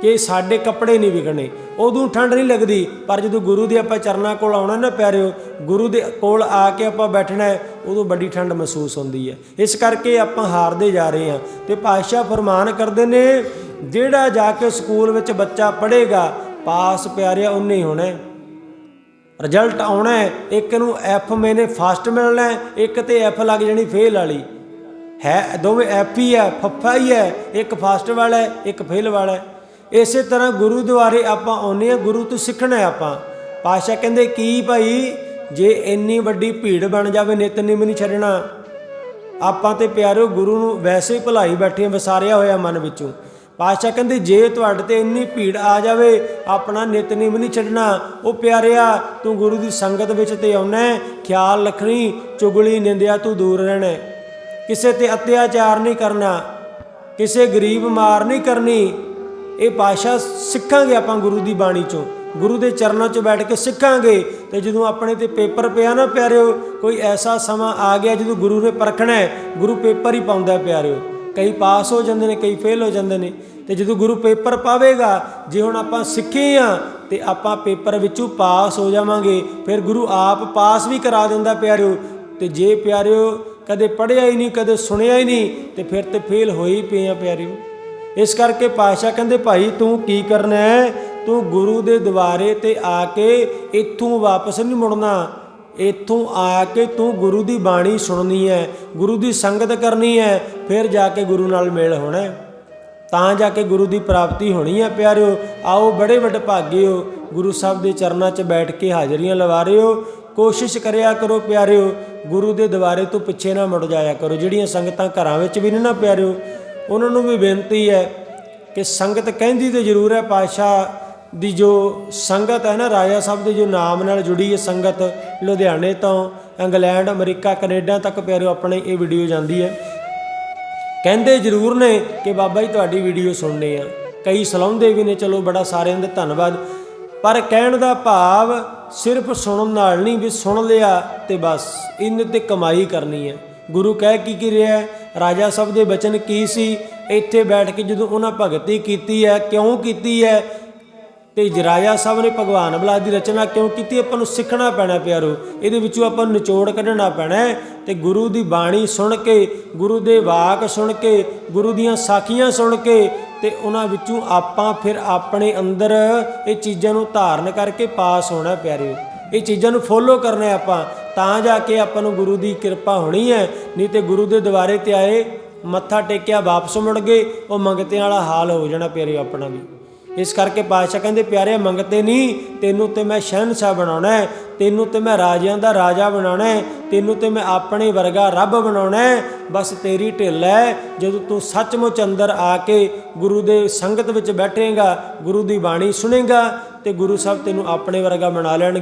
A: ਕਿ ਸਾਡੇ ਕੱਪੜੇ ਨਹੀਂ ਵਿਕਣੇ। ਉਦੋਂ ਠੰਡ ਨਹੀਂ ਲੱਗਦੀ, ਪਰ ਜਦੋਂ ਗੁਰੂ ਦੇ ਆਪਾਂ ਚਰਨਾਂ ਕੋਲ ਆਉਣਾ ਨਾ ਪਿਆਰਿਓ, ਗੁਰੂ ਦੇ ਕੋਲ ਆ ਕੇ ਆਪਾਂ ਬੈਠਣਾ ਹੈ, ਉਦੋਂ ਵੱਡੀ ਠੰਡ ਮਹਿਸੂਸ ਹੁੰਦੀ ਹੈ। ਇਸ ਕਰਕੇ ਆਪਾਂ ਹਾਰਦੇ ਜਾ ਰਹੇ ਹਾਂ ਤੇ ਪਾਤਸ਼ਾਹ ਫਰਮਾਨ ਕਰਦੇ ਨੇ, ਜਿਹੜਾ ਜਾ ਕੇ ਸਕੂਲ ਵਿੱਚ ਬੱਚਾ ਪੜ੍ਹੇਗਾ, ਪਾਸ ਪਿਆਰਿਆ ਉਹਨੇ ਹੀ ਹੋਣਾ ਰਿਜ਼ਲਟ ਆਉਣਾ ਹੈ, ਇੱਕ ਨੂੰ ਐਫ ਮੈਨੇ ਫਸਟ ਮਿਲਣਾ ਹੈ, ਇੱਕ ਤੇ ਐਫ ਲੱਗ ਜਾਣੀ ਫੇਲ ਵਾਲੀ। ਹੈ, ਦੋਵੇਂ ਐਫ ਹੀ ਹੈ, ਫੱਫਾ ਹੀ ਹੈ, ਇੱਕ ਫਸਟ ਵਾਲਾ ਹੈ, ਇੱਕ ਫੇਲ ਵਾਲਾ ਹੈ। ਇਸੇ ਤਰ੍ਹਾਂ ਗੁਰੂ ਦੁਆਰੇ ਆਪਾਂ ਆਉਨੇ ਆ ਗੁਰੂ ਤੋਂ ਸਿੱਖਣਾ ਹੈ ਆਪਾਂ। ਪਾਸ਼ਾ ਕਹਿੰਦੇ, ਕੀ ਭਾਈ, ਜੇ ਇੰਨੀ ਵੱਡੀ ਭੀੜ ਬਣ ਜਾਵੇ ਨਿਤਨੇਮ ਨਹੀਂ ਛੱਡਣਾ। ਆਪਾਂ ਤੇ ਪਿਆਰਿਓ ਗੁਰੂ ਨੂੰ ਵੈਸੇ ਹੀ ਭੁਲਾਈ ਬੈਠੇ ਵਸਾਰਿਆ ਹੋਇਆ ਮਨ ਵਿੱਚੋਂ। ਪਾਤਸ਼ਾਹ ਕਹਿੰਦੇ, ਜੇ ਤੁਹਾਡੇ ਤੇ ਇੰਨੀ ਭੀੜ ਆ ਜਾਵੇ, ਆਪਣਾ ਨਿਤਨੇਮ ਨਹੀਂ ਛੱਡਣਾ। ਉਹ ਪਿਆਰਿਆ, ਤੂੰ ਗੁਰੂ ਦੀ ਸੰਗਤ ਵਿੱਚ ਤੇ ਆਉਣਾ ਖਿਆਲ ਰੱਖਣੀ, ਚੁਗਲੀ, ਨਿੰਦਿਆ ਤੂੰ ਦੂਰ ਰਹਿਣਾ ਕਿਸੇ ਤੇ ਅਤਿਆਚਾਰ ਨਹੀਂ ਕਰਨਾ। ਕਿਸੇ ਗਰੀਬ ਮਾਰ ਨਹੀਂ ਕਰਨੀ। ਇਹ ਪਾਸ਼ਾ ਸਿੱਖਾਂਗੇ ਆਪਾਂ ਗੁਰੂ ਦੀ ਬਾਣੀ ਚੋਂ। ਗੁਰੂ ਦੇ ਚਰਨਾਂ 'ਚ ਬੈਠ ਕੇ ਸਿੱਖਾਂਗੇ। ਤੇ ਜਦੋਂ ਆਪਣੇ ਤੇ ਪੇਪਰ ਪਿਆ ਨਾ ਪਿਆਰਿਓ, ਕੋਈ ਐਸਾ ਸਮਾਂ ਆ ਗਿਆ ਜਦੋਂ ਗੁਰੂ ਨੇ ਪਰਖਣਾ ਹੈ। ਗੁਰੂ ਪੇਪਰ ਹੀ ਪਾਉਂਦਾ ਪਿਆਰਿਓ। ਕਈ ਪਾਸ ਹੋ ਜਾਂਦੇ ਨੇ, ਕਈ ਫੇਲ ਹੋ ਜਾਂਦੇ ਨੇ। ਤੇ ਜਦੋਂ ਗੁਰੂ ਪੇਪਰ ਪਾਵੇਗਾ, ਜੇ ਹੁਣ ਆਪਾਂ ਸਿੱਖੇ ਆ, ਤੇ ਆਪਾਂ ਪੇਪਰ ਵਿੱਚੋਂ ਪਾਸ ਹੋ ਜਾਵਾਂਗੇ, ਫਿਰ ਗੁਰੂ ਆਪ ਪਾਸ ਵੀ ਕਰਾ ਦਿੰਦਾ ਪਿਆਰਿਓ। ਤੇ ਜੇ ਪਿਆਰਿਓ ਕਦੇ ਪੜਿਆ ਹੀ ਨਹੀਂ, ਕਦੇ ਸੁਣਿਆ ਹੀ ਨਹੀਂ, ਤੇ ਫਿਰ ਤੇ ਫੇਲ ਹੋਈ ਪਏ ਆ ਪਿਆਰਿਓ। ਇਸ ਕਰਕੇ ਪਾਸ਼ਾ ਕਹਿੰਦੇ, ਭਾਈ, ਤੂੰ ਕੀ ਕਰਨਾ ਹੈ? ਤੂੰ ਗੁਰੂ ਦੇ ਦੁਆਰੇ ਤੇ ਆ ਕੇ ਇੱਥੋਂ ਵਾਪਸ ਨਹੀਂ ਮੁੜਨਾ। ਇੱਥੋਂ ਆ ਕੇ ਤੂੰ ਗੁਰੂ ਦੀ ਬਾਣੀ ਸੁਣਨੀ ਹੈ, ਗੁਰੂ ਦੀ ਸੰਗਤ ਕਰਨੀ ਹੈ, ਫਿਰ ਜਾ ਕੇ ਗੁਰੂ ਨਾਲ ਮੇਲ ਹੋਣਾ ਤਾਂ ਜਾ ਕੇ ਗੁਰੂ ਦੀ ਪ੍ਰਾਪਤੀ ਹੋਣੀ ਹੈ, ਪਿਆਰਿਓ, ਆਓ ਬੜੇ ਵੱਡ ਭਾਗੇ ਹੋ ਗੁਰੂ ਸਾਹਿਬ ਦੇ ਚਰਨਾਂ 'ਚ ਬੈਠ ਕੇ ਹਾਜ਼ਰੀਆਂ ਲਵਾ ਰਹੇ। ਹੋ ਕੋਸ਼ਿਸ਼ ਕਰਿਆ ਕਰੋ, ਪਿਆਰਿਓ, ਗੁਰੂ ਦੇ ਦੁਆਰੇ ਤੋਂ ਪਿੱਛੇ ਨਾ ਮੁੜ ਜਾਇਆ ਕਰੋ। ਜਿਹੜੀਆਂ ਸੰਗਤਾਂ ਘਰਾਂ ਵਿੱਚ ਵੀ ਨੇ ਨਾ, ਪਿਆਰਿਓ, ਉਹਨਾਂ ਨੂੰ ਵੀ ਬੇਨਤੀ ਹੈ ਕਿ ਸੰਗਤ ਕਹਿੰਦੀ ਤੇ ਜ਼ਰੂਰ ਹੈ, ਪਾਤਸ਼ਾਹ ਦੀ ਜੋ ਸੰਗਤ ਹੈ ਨਾ, ਰਾਜਾ ਸਾਹਿਬ ਦੇ ਜੋ ਨਾਮ ਨਾਲ ਜੁੜੀ ਹੈ ਸੰਗਤ ਲੁਧਿਆਣੇ ਤੋਂ ਇੰਗਲੈਂਡ, ਅਮਰੀਕਾ, ਕੈਨੇਡਾ ਤੱਕ ਪਿਆਰਿਓ ਆਪਣੇ ਇਹ ਵੀਡੀਓ ਜਾਂਦੀ ਹੈ। ਕਹਿੰਦੇ ਜ਼ਰੂਰ ਨੇ ਕਿ ਬਾਬਾ ਜੀ, ਤੁਹਾਡੀ ਵੀਡੀਓ ਸੁਣਨੇ ਆ। ਕਈ ਸਲਾਉਂਦੇ ਵੀ ਨੇ, ਚਲੋ ਬੜਾ ਸਾਰਿਆਂ ਦਾ ਧੰਨਵਾਦ। ਪਰ ਕਹਿਣ ਦਾ ਭਾਵ ਸਿਰਫ ਸੁਣਨ ਨਾਲ ਨਹੀਂ ਵੀ ਸੁਣ ਲਿਆ ਤੇ ਬਸ, ਇਹਨੇ ਤੇ ਕਮਾਈ ਕਰਨੀ ਹੈ। ਗੁਰੂ ਕਹਿ ਕੀ ਕੀ ਰਿਹਾ ਰਾਜਾ ਸਾਹਿਬ ਦੇ ਬਚਨ ਕੀ ਸੀ? ਇੱਥੇ ਬੈਠ ਕੇ ਜਦੋਂ ਉਹਨਾਂ ਭਗਤੀ ਕੀਤੀ ਹੈ, ਕਿਉਂ ਕੀਤੀ ਹੈ? ਤੇ ਜਰਾਇਆ ਸਾਹਿਬ ਨੇ ਭਗਵਾਨ ਬਲਾ ਦੀ ਰਚਨਾ ਕਿਉਂ ਕੀਤੀ? ਆਪਾਂ ਨੂੰ ਸਿੱਖਣਾ ਪੈਣਾ ਪਿਆਰੋ। ਇਹਦੇ ਵਿੱਚੋਂ ਆਪਾਂ ਨੂੰ ਨਿਚੋੜ ਕੱਢਣਾ ਪੈਣਾ ਹੈ। ਤੇ ਗੁਰੂ ਦੀ ਬਾਣੀ ਸੁਣ ਕੇ, ਗੁਰੂ ਦੇ ਵਾਕ ਸੁਣ ਕੇ, ਗੁਰੂ ਦੀਆਂ ਸਾਖੀਆਂ ਸੁਣ ਕੇ ਤੇ ਉਹਨਾਂ ਵਿੱਚੋਂ ਆਪਾਂ ਫਿਰ ਆਪਣੇ ਅੰਦਰ ਇਹ ਚੀਜ਼ਾਂ ਨੂੰ ਧਾਰਨ ਕਰਕੇ ਪਾਸ ਹੋਣਾ ਪਿਆਰਿਓ ਇਹ ਚੀਜ਼ਾਂ ਨੂੰ ਫੋਲੋ ਕਰਨਾ ਹੈ ਆਪਾਂ। ਤਾਂ ਜਾ ਕੇ ਆਪਾਂ ਨੂੰ ਗੁਰੂ ਦੀ ਕਿਰਪਾ ਹੋਣੀ ਹੈ। ਨਹੀਂ ਤੇ ਗੁਰੂ ਦੇ ਦੁਆਰੇ ਤੇ ਆਏ, ਮੱਥਾ ਟੇਕਿਆ, ਵਾਪਸ ਮੁੜ ਗਏ, ਉਹ ਮੰਗਤਿਆਂ ਵਾਲਾ ਹਾਲ ਹੋ ਜਾਣਾ ਪਿਆਰਿਓ ਆਪਣਾ ਵੀ। ਇਸ ਕਰਕੇ ਪਾਤਸ਼ਾਹ ਕਹਿੰਦੇ ਪਿਆਰੇ ਮੰਗਤੇ ਨਹੀਂ। ਤੈਨੂੰ ਤੇ ਮੈਂ ਸ਼ਹਿਨशाह ਬਣਾਉਣਾ ਹੈ। ਤੈਨੂੰ ਤੇ ਮੈਂ ਰਾਜਿਆਂ ਦਾ ਰਾਜਾ ਬਣਾਉਣਾ ਹੈ। ਤੈਨੂੰ ਤੇ ਮੈਂ ਆਪਣੇ ਵਰਗਾ ਰੱਬ ਬਣਾਉਣਾ ਹੈ। ਬਸ ਤੇਰੀ ਢਿੱਲ ਹੈ। ਜਦੋਂ ਤੂੰ ਸੱਚਮੁੱਚ ਅੰਦਰ ਆ ਕੇ ਗੁਰੂ ਦੇ ਸੰਗਤ ਵਿੱਚ ਬੈਠੇਗਾ, ਗੁਰੂ ਦੀ ਬਾਣੀ ਸੁਣੇਗਾ ਤੇ ਗੁਰੂ ਸਾਹਿਬ ਤੈਨੂੰ ਆਪਣੇ ਵਰਗਾ ਬਣਾ ਲੈਣ